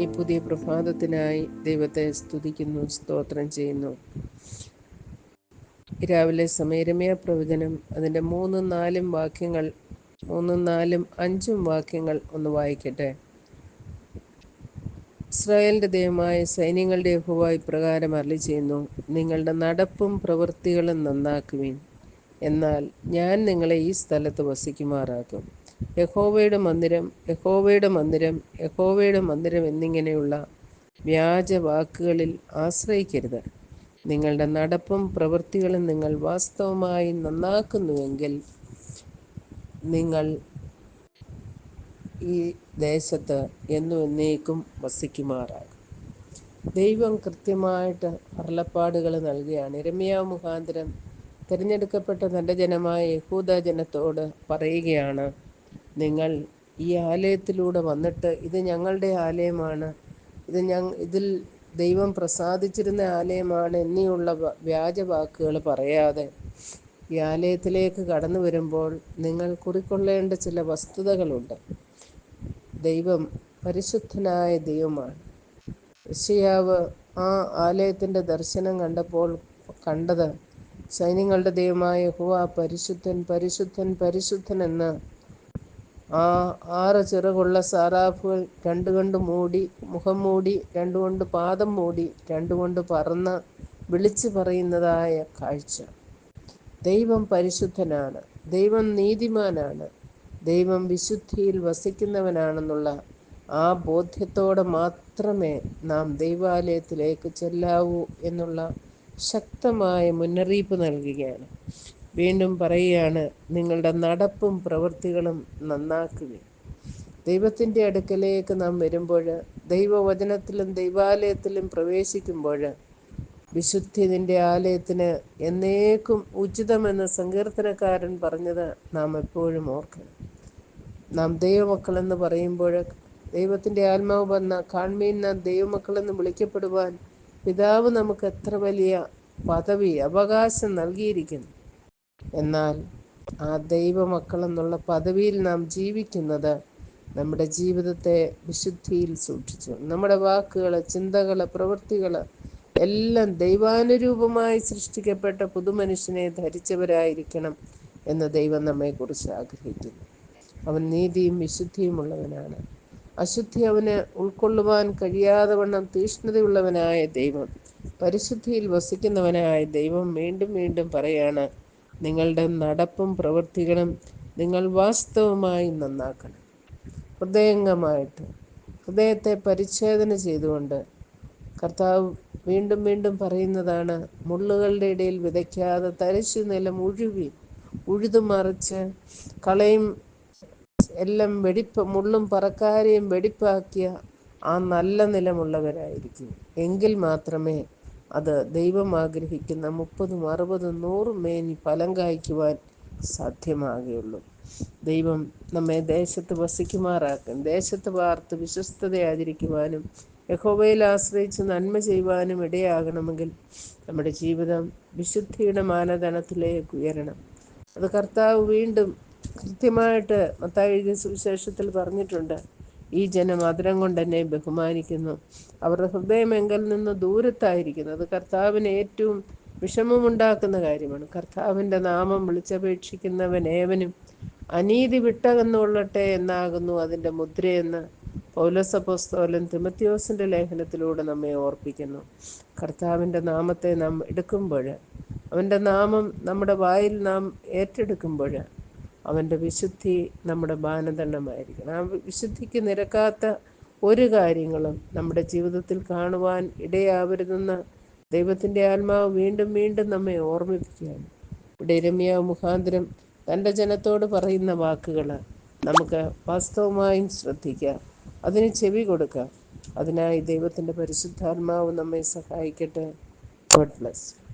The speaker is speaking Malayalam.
ഈ പുതിയ പ്രഭാതത്തിനായി ദൈവത്തെ സ്തുതിക്കുന്നു സ്തോത്രം ചെയ്യുന്നു. രാവിലെ സമയരമയ പ്രവചനം അതിന്റെ മൂന്നും നാലും വാക്യങ്ങൾ മൂന്നും നാലും അഞ്ചും വാക്യങ്ങൾ ഒന്ന് വായിക്കട്ടെ. ഇസ്രായേലിന്റെ ദൈവമായ സൈന്യങ്ങളുടെ യഹോവ ഇപ്രകാരം അരളി ചെയ്യുന്നു നിങ്ങളുടെ നടപ്പും പ്രവൃത്തികളും നന്നാക്കുവിൻ. എന്നാൽ ഞാൻ നിങ്ങളെ ഈ സ്ഥലത്ത് വസിക്കുമാറാക്കും. യഹോവയുടെ മന്ദിരം യഹോവയുടെ മന്ദിരം യഹോവയുടെ മന്ദിരം എന്നിങ്ങനെയുള്ള വ്യാജ വാക്കുകളിൽ ആശ്രയിക്കരുത്. നിങ്ങളുടെ നടപ്പും പ്രവൃത്തികളും നിങ്ങൾ വാസ്തവമായി നന്നാക്കുന്നുവെങ്കിൽ നിങ്ങൾ ഈ ദേശത്ത് എന്നും എന്നേക്കും വസിക്കുമാറാകും. ദൈവം കൃത്യമായിട്ട് അരുളപ്പാടുകൾ നൽകുകയാണ്. ഇരമിയ മുഖാന്തരം തിരഞ്ഞെടുക്കപ്പെട്ട തന്റെ ജനമായ യഹൂദ ജനത്തോട് പറയുകയാണ് നിങ്ങൾ ഈ ആലയത്തിലൂടെ വന്നിട്ട് ഇത് ഞങ്ങളുടെ ആലയമാണ്. ഇത് ഞങ്ങൾ ഇതിൽ ദൈവം പ്രസാദിച്ചിരുന്ന ആലയമാണ് എന്നിയുള്ള വ്യാജ വാക്കുകൾ പറയാതെ ഈ ആലയത്തിലേക്ക് കടന്നു വരുമ്പോൾ നിങ്ങൾ കുറിക്കൊള്ളേണ്ട ചില വസ്തുതകളുണ്ട്. ദൈവം പരിശുദ്ധനായ ദൈവമാണ്. ഋഷിയാവ് ആ ആലയത്തിന്റെ ദർശനം കണ്ടപ്പോൾ കണ്ടത് സൈന്യങ്ങളുടെ ദൈവമായ ഹുവ പരിശുദ്ധൻ പരിശുദ്ധൻ പരിശുദ്ധൻ എന്ന് ആ ആറ് ചിറകുള്ള സാറാഫുകൾ രണ്ടു കൊണ്ട് മൂടി മുഖം മൂടി രണ്ടുകൊണ്ട് പാദം മൂടി രണ്ടുകൊണ്ട് പറന്ന് വിളിച്ചു പറയുന്നതായ കാഴ്ച. ദൈവം പരിശുദ്ധനാണ് ദൈവം നീതിമാനാണ് ദൈവം വിശുദ്ധിയിൽ വസിക്കുന്നവനാണെന്നുള്ള ആ ബോധ്യത്തോടെ മാത്രമേ നാം ദൈവാലയത്തിലേക്ക് ചെല്ലാവൂ എന്നുള്ള ശക്തമായ മുന്നറിയിപ്പ് നൽകുകയാണ്. വീണ്ടും പറയുകയാണ് നിങ്ങളുടെ നടപ്പും പ്രവൃത്തികളും നന്നാക്കുക ദൈവത്തിന്റെ അടുക്കലേക്ക് നാം വരുമ്പോൾ ദൈവവചനത്തിലും ദൈവാലയത്തിലും പ്രവേശിക്കുമ്പോൾ വിശുദ്ധി നിന്റെ ആലയത്തിന് എന്നേക്കും ഉചിതമെന്ന് സങ്കീർത്തനക്കാരൻ പറഞ്ഞത് നാം എപ്പോഴും ഓർക്കണം. നാം ദൈവമക്കളെന്ന് പറയുമ്പോൾ ദൈവത്തിന്റെ ആത്മാവ് വന്ന കാൺമീൻ നാം ദൈവമക്കളെന്ന് വിളിക്കപ്പെടുവാൻ പിതാവ് നമുക്ക് എത്ര വലിയ പദവി അവകാശം നൽകിയിരിക്കുന്നു. എന്നാൽ ആ ദൈവമക്കൾ എന്നുള്ള പദവിയിൽ നാം ജീവിക്കുന്നത് നമ്മുടെ ജീവിതത്തെ വിശുദ്ധിയിൽ സൂക്ഷിച്ചു. നമ്മുടെ വാക്കുകൾ ചിന്തകൾ പ്രവൃത്തികൾ എല്ലാം ദൈവാനുരൂപമായി സൃഷ്ടിക്കപ്പെട്ട പുതുമനുഷ്യനെ ധരിച്ചവരായിരിക്കണം എന്ന് ദൈവം നമ്മെക്കുറിച്ച് ആഗ്രഹിക്കുന്നു. അവൻ നീതിയും വിശുദ്ധിയും ഉള്ളവനാണ്. അശുദ്ധി അവന് ഉൾക്കൊള്ളുവാൻ കഴിയാതെ വണ്ണം തീഷ്ണതയുള്ളവനായ ദൈവം പരിശുദ്ധിയിൽ വസിക്കുന്നവനായ ദൈവം വീണ്ടും വീണ്ടും പറയാണ് നിങ്ങളുടെ നടപ്പും പ്രവൃത്തികളും നിങ്ങൾ വാസ്തവമായി നന്നാക്കണം. ഹൃദയംഗമായിട്ട് ഹൃദയത്തെ പരിച്ഛേദന ചെയ്തുകൊണ്ട് കർത്താവ് വീണ്ടും വീണ്ടും പറയുന്നതാണ് മുള്ളുകളുടെ ഇടയിൽ വിതയ്ക്കാതെ തരിശു നിലം ഉഴുവി ഉഴുതു ഉഴുതുമറിച്ച് കളയും. എല്ലാം വെടിപ്പ് മുള്ളും പറക്കാരെയും വെടിപ്പാക്കിയ ആ നല്ല നിലമുള്ളവരായിരിക്കും. എങ്കിൽ മാത്രമേ അത് ദൈവം ആഗ്രഹിക്കുന്ന മുപ്പതും അറുപതും നൂറും മേനി ഫലം കായ്ക്കുവാൻ സാധ്യമാകുകയുള്ളൂ. ദൈവം നമ്മെ ദേശത്ത് വസിക്കുമാറാക്കും. ദേശത്ത് പാർത്ത് വിശ്വസ്തതയാചരിക്കുവാനും യഹോവയിൽ ആശ്രയിച്ച് നന്മ ചെയ്യുവാനും ഇടയാകണമെങ്കിൽ നമ്മുടെ ജീവിതം വിശുദ്ധിയുടെ മാനദണ്ഡത്തിലേക്ക് ഉയരണം. അത് കർത്താവ് വീണ്ടും കൃത്യമായിട്ട് മത്തായി സുവിശേഷത്തിൽ പറഞ്ഞിട്ടുണ്ട്. ഈ ജനം മധുരം കൊണ്ട് എന്നെ ബഹുമാനിക്കുന്നു. അവരുടെ ഹൃദയം എങ്കിൽ നിന്ന് ദൂരത്തായിരിക്കുന്നു. അത് കർത്താവിന് ഏറ്റവും വിഷമമുണ്ടാക്കുന്ന കാര്യമാണ്. കർത്താവിന്റെ നാമം വിളിച്ചപേക്ഷിക്കുന്നവൻ ഏവനും അനീതി വിട്ടകന്നുകൊള്ളട്ടെ എന്നാകുന്നു അതിന്റെ മുദ്രയെന്ന് പൗലസപ്പോസ്തോലൻ തിമത്യോസിന്റെ ലേഖനത്തിലൂടെ നമ്മെ ഓർപ്പിക്കുന്നു. കർത്താവിന്റെ നാമത്തെ നാം എടുക്കുമ്പോൾ അവന്റെ നാമം നമ്മുടെ വായിൽ നാം ഏറ്റെടുക്കുമ്പോൾ അവന്റെ വിശുദ്ധി നമ്മുടെ മാനദണ്ഡമായിരിക്കണം. ആ വിശുദ്ധിക്ക് നിരക്കാത്ത ഒരു കാര്യങ്ങളും നമ്മുടെ ജീവിതത്തിൽ കാണുവാൻ ഇടയാവരുതെന്ന് ദൈവത്തിന്റെ ആത്മാവ് വീണ്ടും വീണ്ടും നമ്മെ ഓർമ്മിപ്പിക്കുകയാണ്. ഇവിടെ രമ്യ മുഖാന്തരം തന്റെ ജനത്തോട് പറയുന്ന വാക്കുകൾ നമുക്ക് വാസ്തവമായും ശ്രദ്ധിക്കാം. അതിന് ചെവി കൊടുക്കാം. അതിനായി ദൈവത്തിന്റെ പരിശുദ്ധാത്മാവ് നമ്മെ സഹായിക്കട്ടെ. God bless.